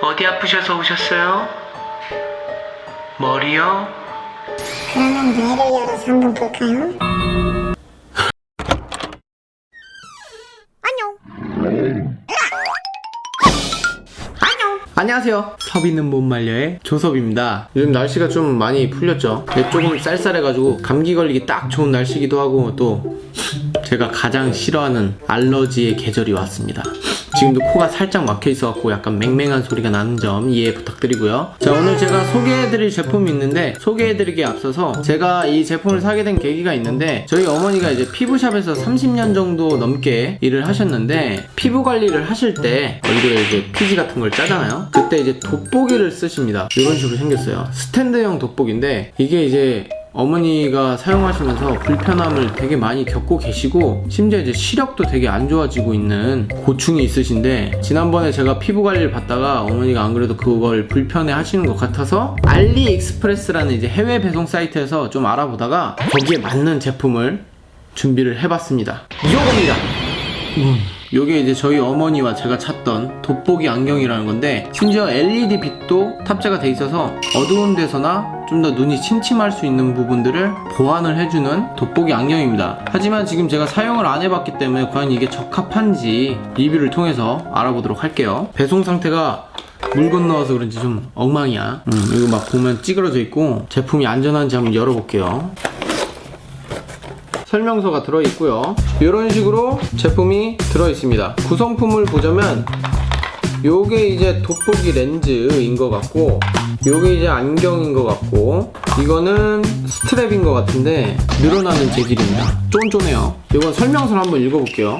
어디 아프셔서 오셨어요? 머리요? 그러면 뇌를 열어서 한번 볼까요? 안녕하세요. 섭이는 못 말려의 조섭입니다. 요즘 날씨가 좀 많이 풀렸죠. 근데 조금 쌀쌀해가지고 감기 걸리기 딱 좋은 날씨기도 하고 또 제가 가장 싫어하는 알러지의 계절이 왔습니다. 지금도 코가 살짝 막혀 있어갖고 약간 맹맹한 소리가 나는 점 이해 부탁드리고요. 자 오늘 제가 소개해드릴 제품이 있는데 소개해드리기에 앞서서 제가 이 제품을 사게 된 계기가 있는데 저희 어머니가 이제 피부샵에서 30년 정도 넘게 일을 하셨는데 피부 관리를 하실 때 얼굴에 이제 피지 같은 걸 짜잖아요. 그때 이제 돋보기를 쓰십니다. 이런 식으로 생겼어요. 스탠드형 돋보기인데 이게 이제 어머니가 사용하시면서 불편함을 되게 많이 겪고 계시고 심지어 이제 시력도 되게 안 좋아지고 있는 고충이 있으신데 지난번에 제가 피부 관리를 받다가 어머니가 안 그래도 그걸 불편해 하시는 것 같아서 알리익스프레스라는 이제 해외 배송 사이트에서 좀 알아보다가 거기에 맞는 제품을 준비를 해봤습니다. 이거입니다. 요게 이제 저희 어머니와 제가 찾던 돋보기 안경이라는 건데 심지어 LED 빛도 탑재가 돼 있어서 어두운 데서나 좀더 눈이 침침할 수 있는 부분들을 보완을 해주는 돋보기 안경입니다. 하지만 지금 제가 사용을 안 해봤기 때문에 과연 이게 적합한지 리뷰를 통해서 알아보도록 할게요. 배송 상태가 물 건너와서 그런지 좀 엉망이야. 음, 이거 막 보면 찌그러져 있고 제품이 안전한지 한번 열어볼게요. 설명서가 들어있고요. 이런 식으로 제품이 들어있습니다. 구성품을 보자면 요게 이제 돋보기 렌즈인 것 같고 요게 이제 안경인 것 같고 이거는 스트랩인 것 같은데 늘어나는 재질입니다. 쫀쫀해요. 이건 설명서를 한번 읽어볼게요.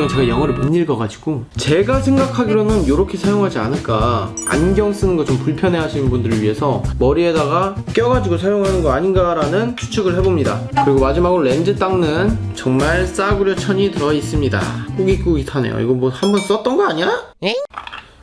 그건 제가 영어를 못 읽어가지고 제가 생각하기로는 이렇게 사용하지 않을까. 안경 쓰는 거 좀 불편해 하시는 분들을 위해서 머리에다가 껴가지고 사용하는 거 아닌가라는 추측을 해봅니다. 그리고 마지막으로 렌즈 닦는 정말 싸구려 천이 들어있습니다. 꾸깃꾸깃하네요. 이거 뭐 한 번 썼던 거 아니야?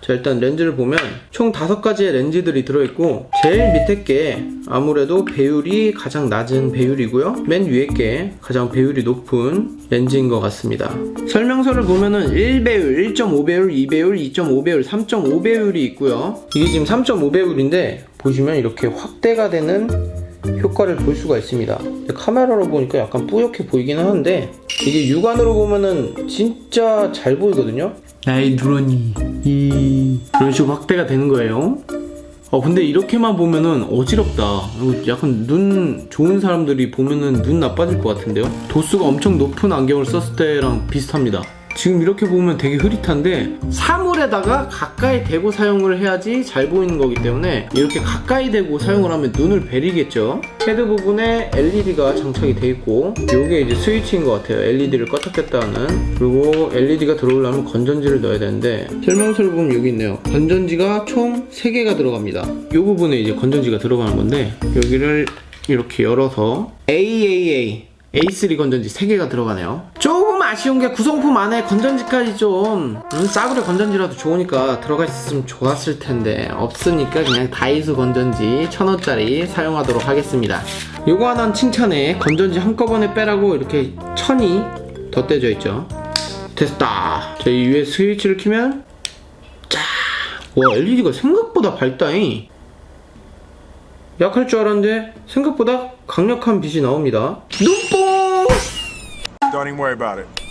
자 일단 렌즈를 보면 총 다섯 가지의 렌즈들이 들어있고 제일 밑에 게 아무래도 배율이 가장 낮은 배율이고요 맨 위에 게 가장 배율이 높은 렌즈인 것 같습니다 설명서를 보면은 1배율, 1.5배율, 2배율, 2.5배율, 3.5배율이 있고요 이게 지금 3.5배율인데 보시면 이렇게 확대가 되는 효과를 볼 수가 있습니다. 카메라로 보니까 약간 뿌옇게 보이기는 하는데 이게 육안으로 보면은 진짜 잘 보이거든요. 나의 누런이 이 이런 식으로 확대가 되는 거예요. 어 근데 이렇게만 보면은 어지럽다. 약간 눈 좋은 사람들이 보면은 눈 나빠질 것 같은데요. 도수가 엄청 높은 안경을 썼을 때랑 비슷합니다. 지금 이렇게 보면 되게 흐릿한데 사물에다가 가까이 대고 사용을 해야지 잘 보이는 거기 때문에 이렇게 가까이 대고 사용을 하면 눈을 베리겠죠? 헤드 부분에 LED가 장착이 돼 있고 이게 이제 스위치인 것 같아요. LED를 껐다 켰다 하는. 그리고 LED가 들어오려면 건전지를 넣어야 되는데 설명서를 보면 여기 있네요. 건전지가 총 3개가 들어갑니다. 이 부분에 이제 건전지가 들어가는 건데 여기를 이렇게 열어서 AAA A3 건전지 3개가 들어가네요. 조금 아쉬운 게 구성품 안에 건전지까지 좀 음, 싸구려 건전지라도 좋으니까 들어가 있으면 좋았을 텐데 없으니까 그냥 다이소 건전지 1000원짜리 사용하도록 하겠습니다. 요거 하나는 칭찬해. 건전지 한꺼번에 빼라고 이렇게 천이 덧대져 있죠. 됐다. 자, 이 위에 스위치를 키면 자, 와 LED가 생각보다 밝다잉. 약할 줄 알았는데 생각보다 강력한 빛이 나옵니다. 눈뽕! Don't even worry about it.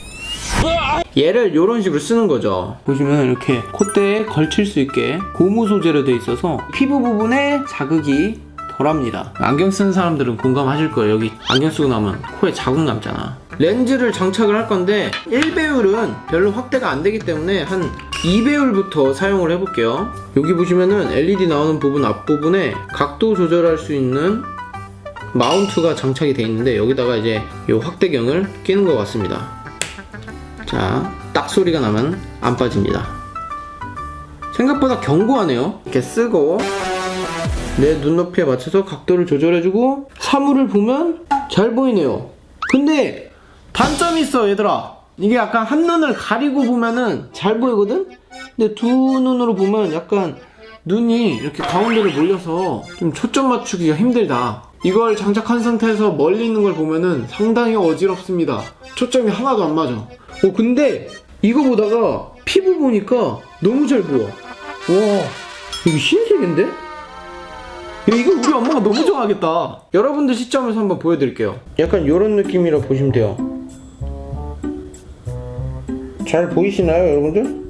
얘를 이런 식으로 쓰는 거죠. 보시면 이렇게 콧대에 걸칠 수 있게 고무 소재로 돼 있어서 피부 부분에 자극이 덜합니다. 안경 쓰는 사람들은 공감하실 거예요. 여기 안경 쓰고 나면 코에 자국 남잖아. 렌즈를 장착을 할 건데 1배율은 별로 확대가 안 되기 때문에 한 2배율부터 사용을 해볼게요. 여기 보시면은 LED 나오는 부분 앞부분에 각도 조절할 수 있는 마운트가 장착이 돼 있는데 여기다가 이제 이 확대경을 끼는 것 같습니다. 자, 딱 소리가 나면 안 빠집니다. 생각보다 견고하네요. 이렇게 쓰고 내 눈높이에 맞춰서 각도를 조절해주고 사물을 보면 잘 보이네요. 근데 단점이 있어, 얘들아. 이게 약간 한 눈을 가리고 보면은 잘 보이거든? 근데 두 눈으로 보면 약간 눈이 이렇게 가운데로 몰려서 좀 초점 맞추기가 힘들다. 이걸 장착한 상태에서 멀리 있는 걸 보면은 상당히 어지럽습니다. 초점이 하나도 안 맞아. 어, 근데 이거 보다가 피부 보니까 너무 잘 보여. 와, 이거 흰색인데? 야, 이거 우리 엄마가 너무 좋아하겠다. 여러분들 시점에서 한번 보여드릴게요. 약간 이런 느낌이라 보시면 돼요. 잘 보이시나요, 여러분들?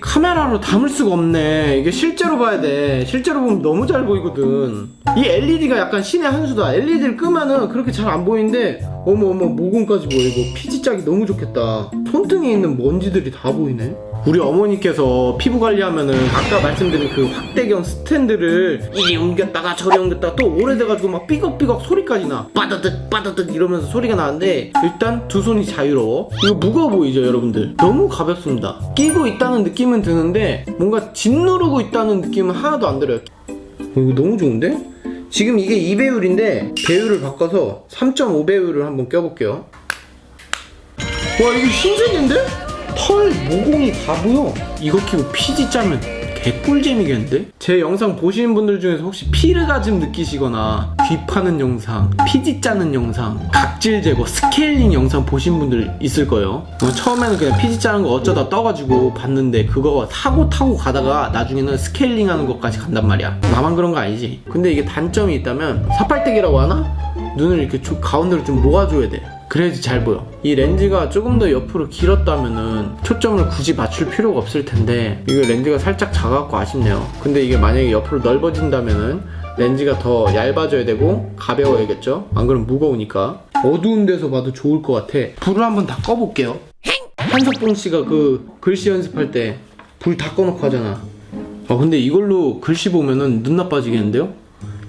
카메라로 담을 수가 없네. 이게 실제로 봐야 돼. 실제로 보면 너무 잘 보이거든. 이 LED가 약간 신의 한 수다. LED를 끄면은 그렇게 잘 안 보이는데, 어머, 어머, 모공까지 보이고, 피지짝이 너무 좋겠다. 손등에 있는 먼지들이 다 보이네. 우리 어머니께서 피부 관리하면은 아까 말씀드린 그 확대경 스탠드를 이리 옮겼다가 저리 옮겼다가 또 오래돼가지고 막 삐걱삐걱 소리까지 나 빠다득 빠다득 이러면서 소리가 나는데 일단 두 손이 자유로워 이거 무거워 보이죠 여러분들 너무 가볍습니다 끼고 있다는 느낌은 드는데 뭔가 짓누르고 있다는 느낌은 하나도 안 들어요 이거 너무 좋은데? 지금 이게 2배율인데 배율을 바꿔서 3.5배율을 한번 껴볼게요 와 이거 흰색인데? 털 모공이 다 보여 이거 끼고 피지 짜면 개꿀잼이겠는데? 제 영상 보시는 분들 중에서 혹시 피르가즘 느끼시거나 귀 파는 영상, 피지 짜는 영상, 각질 제거, 스케일링 영상 보신 분들 있을 거예요 어, 처음에는 그냥 피지 짜는 거 어쩌다 떠가지고 봤는데 그거 사고 타고 가다가 나중에는 스케일링 하는 것까지 간단 말이야 나만 그런 거 아니지 근데 이게 단점이 있다면 사팔대기라고 하나? 눈을 이렇게 조- 가운데로 좀 모아줘야 돼 그래야지 잘 보여. 이 렌즈가 조금 더 옆으로 길었다면은 초점을 굳이 맞출 필요가 없을 텐데 이거 렌즈가 살짝 작아갖고 아쉽네요. 근데 이게 만약에 옆으로 넓어진다면은 렌즈가 더 얇아져야 되고 가벼워야겠죠? 안 그러면 무거우니까 어두운 데서 봐도 좋을 것 같아. 불을 한번 다 꺼볼게요. 한석봉 씨가 그 글씨 연습할 때 불 다 꺼놓고 하잖아. 아 근데 이걸로 글씨 보면은 눈 나빠지겠는데요?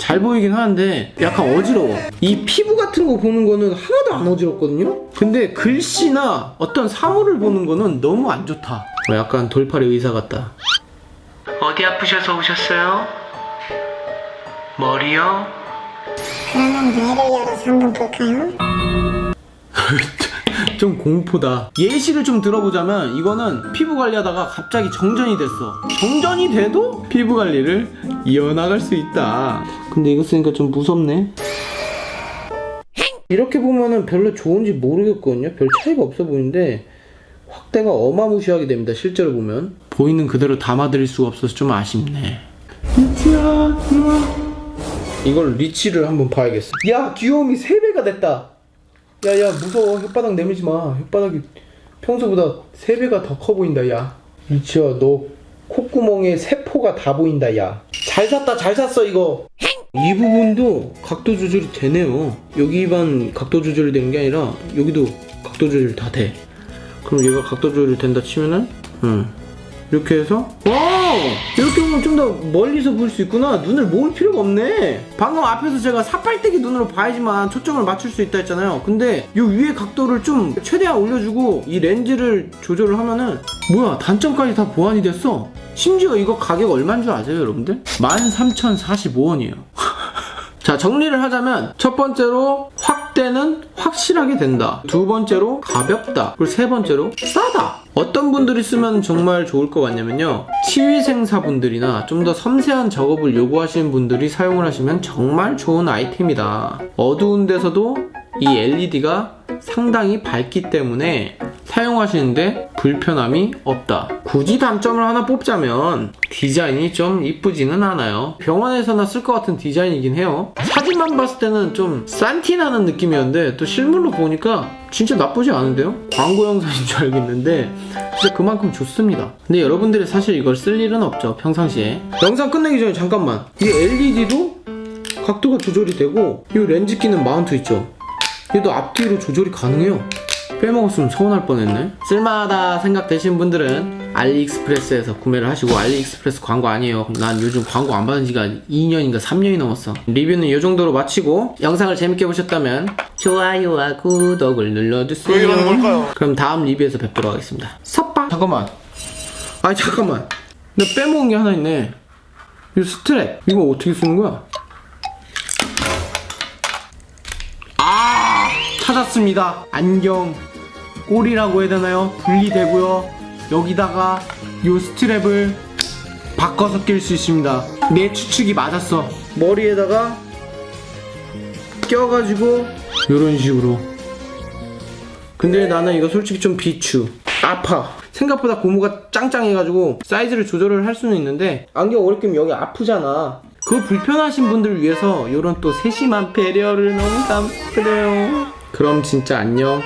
잘 보이긴 하는데 약간 어지러워. 이 피부 같은 거 보는 거는 하나도 안 어지럽거든요? 근데 글씨나 어떤 사물을 보는 거는 너무 안 좋다. 어, 약간 돌팔이 의사 같다. 어디 아프셔서 오셨어요? 머리요? 그러면 뇌를 열어서 한번 볼까요? 좀 공포다. 예시를 좀 들어보자면 이거는 피부 관리하다가 갑자기 정전이 됐어. 정전이 돼도 피부 관리를 이어나갈 수 있다. 근데 이거 쓰니까 좀 무섭네. 이렇게 보면은 별로 좋은지 모르겠거든요. 별 차이가 없어 보이는데 확대가 어마무시하게 됩니다. 실제로 보면 보이는 그대로 담아드릴 수가 없어서 좀 아쉽네. 리치야. 이걸 리치를 한번 봐야겠어. 야, 귀여움이 3배가 됐다. 야 야 무서워 혓바닥 내밀지 마 혓바닥이 평소보다 3배가 더 커 보인다 야 리치야 너 콧구멍에 세포가 다 보인다 야 잘 샀다 잘 샀어 이거. 이 부분도 각도 조절이 되네요. 여기만 각도 조절이 되는 게 아니라 여기도 각도 조절이 다돼. 그럼 얘가 각도 조절이 된다 치면은 음 이렇게 해서 와 이렇게 보면 좀 더 멀리서 볼 수 있구나. 눈을 모을 필요가 없네. 방금 앞에서 제가 사팔대기 눈으로 봐야지만 초점을 맞출 수 있다 했잖아요. 근데 이 위에 각도를 좀 최대한 올려주고 이 렌즈를 조절을 하면은 뭐야 단점까지 다 보완이 됐어. 심지어 이거 가격 얼마인 줄 아세요 여러분들? 13,045원이에요. 자 정리를 하자면 첫 번째로 확 대는 확실하게 된다. 두 번째로 가볍다. 그리고 세 번째로 싸다. 어떤 분들이 쓰면 정말 좋을 것 같냐면요. 치위생사분들이나 좀 더 섬세한 작업을 요구하시는 분들이 사용을 하시면 정말 좋은 아이템이다. 어두운 데서도 이 LED가 상당히 밝기 때문에 사용하시는데 불편함이 없다. 굳이 단점을 하나 뽑자면 디자인이 좀 이쁘지는 않아요. 병원에서나 쓸 것 같은 디자인이긴 해요. 사진만 봤을 때는 좀 싼티 나는 느낌이었는데 또 실물로 보니까 진짜 나쁘지 않은데요? 광고 영상인 줄 알겠는데 진짜 그만큼 좋습니다. 근데 여러분들이 사실 이걸 쓸 일은 없죠. 평상시에. 영상 끝내기 전에 잠깐만. 이 LED도 각도가 조절이 되고 이 렌즈 끼는 마운트 있죠. 얘도 앞뒤로 조절이 가능해요. 빼먹었으면 서운할 뻔했네. 쓸만하다 생각되시는 분들은 알리익스프레스에서 구매를 하시고 알리익스프레스 광고 아니에요. 난 요즘 광고 안 받은 지가 2년인가 3년이 넘었어. 리뷰는 이 정도로 마치고 영상을 재밌게 보셨다면 좋아요와 구독을 눌러주세요. 왜 이러는 걸까요? 그럼 다음 리뷰에서 뵙도록 하겠습니다. 섭바. 잠깐만. 아니 잠깐만. 나 빼먹은 게 하나 있네. 이 스트랩. 이거 어떻게 쓰는 거야? 찾았습니다. 안경 꼬리라고 해야 되나요? 분리되고요. 여기다가 이 스트랩을 바꿔서 낄 수 있습니다. 내 추측이 맞았어. 머리에다가 껴가지고 이런 식으로. 근데 나는 이거 솔직히 좀 비추. 아파. 생각보다 고무가 짱짱해가지고 사이즈를 조절을 할 수는 있는데 안경 오래 끼면 여기 아프잖아. 그 불편하신 분들을 위해서 이런 또 세심한 배려를 너무 감사드려요. 그럼 진짜 안녕.